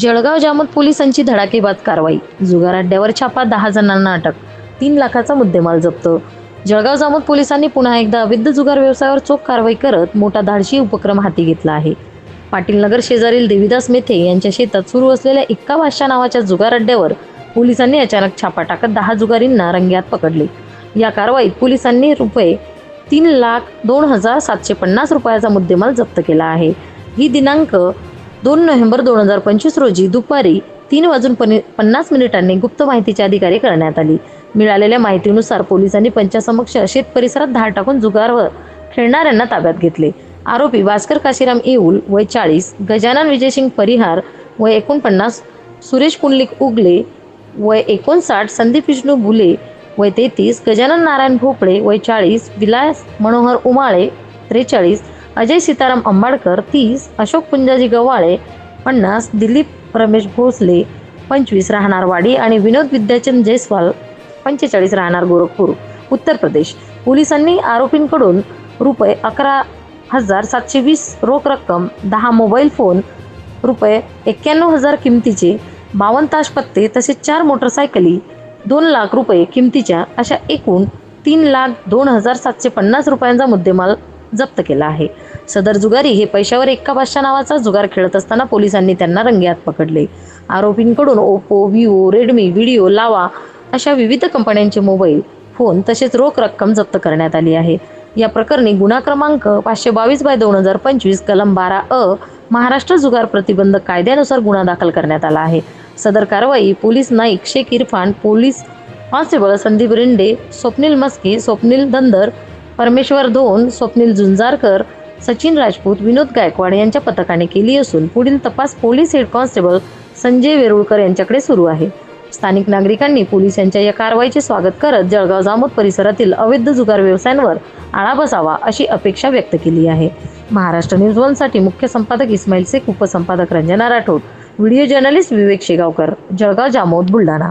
जळगाव जामोद पोलिसांची धडाकेबाज कारवाई. जुगार अड्ड्यावर छापा दहा जणांना अटक तीन लाखाचा मुद्देमाल जप्त. जळगाव जामोद पोलिसांनी पुन्हा एकदा अवैध जुगार व्यवसायावर चोख कारवाई करत मोठा धाडशी उपक्रम हाती घेतला आहे. पाटील नगर शेजारील देवीदास मेथे यांच्या शेतात सुरू असलेल्या इक्का भाषा नावाच्या जुगार अड्ड्यावर पोलिसांनी अचानक छापा टाकत दहा जुगारींना रंग्यात पकडले. या कारवाईत पोलिसांनी रुपये तीन लाख दोन हजार सातशे पन्नास रुपयाचा मुद्देमाल जप्त केला आहे. ही दिनांक दोन नोव्हेंबर दोन हजार पंचवीस रोजी दुपारी तीन वाजून पन्नास मिनिटांनी गुप्त माहितीची अधिकारी करण्यात आली. मिळालेल्या माहितीनुसार पोलिसांनी पंचासमक्ष शेत परिसरात धाड टाकून जुगारवर खेळणाऱ्यांना ताब्यात घेतले. आरोपी भास्कर काशीराम येऊल वय चाळीस गजानन विजयसिंग परिहार वय एकोणपन्नास सुरेश पुंडलिक उगले वय एकोणसाठ संदीप विष्णू बुले वय तेहतीस गजानन नारायण भोपळे वय चाळीस विलास मनोहर उमाळे त्रेचाळीस अजय सीताराम आंबाडकर तीस अशोक पुंजाजी गव्हाळे पन्नास दिलीप रमेश भोसले पंचवीस राहणार वाडी आणि विनोद विद्याचंद जयस्वाल पंचेचाळीस राहणार गोरखपूर. उत्तर प्रदेश. पोलिसांनी आरोपींकडून रुपये अकरा हजार सातशे वीस रोख रक्कम दहा मोबाईल फोन रुपये एक्क्याण्णव हजार किमतीचे बावन्न तास पत्ते तसेच चार मोटरसायकली दोन लाख रुपये किमतीच्या अशा एकूण तीन लाख दोन हजार सातशे पन्नास रुपयांचा मुद्देमाल जप्त केला आहे. सदर जुगारी हे पैशावर एक्का बादशाह नावाचा जुगार खेळत असताना पोलिसांनी त्यांना रंगेहात पकडले. आरोपींकडून Oppo Vivo Redmi video Lava अशा विविध कंपन्यांचे मोबाईल फोन तसेच रोख रक्कम जप्त करण्यात आली आहे. या प्रकरणी गुन्हा क्रमांक पाचशे बावीस बाय दोन हजार पंचवीस कलम बारा अ महाराष्ट्र जुगार प्रतिबंधक कायद्यानुसार गुन्हा दाखल करण्यात आला आहे. सदर कारवाई police Naik Shaikh Irfan police constable Sandeep Rinde Swapnil Maske Swapnil Dandar Parmeshwar Dhon Swapnil झुंजारकर Sachin Rajput विनोद गायकवाड यांच्या पथकाने केली असून पुढील तपास police head constable Sanjay Verulkar यांच्याकडे सुरू आहे. स्थानिक नागरिकांनी पोलीस यांच्या या कारवाईचे स्वागत करत जळगाव जामोद परिसरातील अवैध जुगार व्यवसायांवर आळा बसावा अशी अपेक्षा व्यक्त केली आहे. महाराष्ट्र न्यूज वनसाठी मुख्य संपादक इस्माईल शेख उपसंपादक रंजना राठोड व्हिडिओ जर्नलिस्ट विवेक शेगावकर जळगाव जामोद बुलढाणा.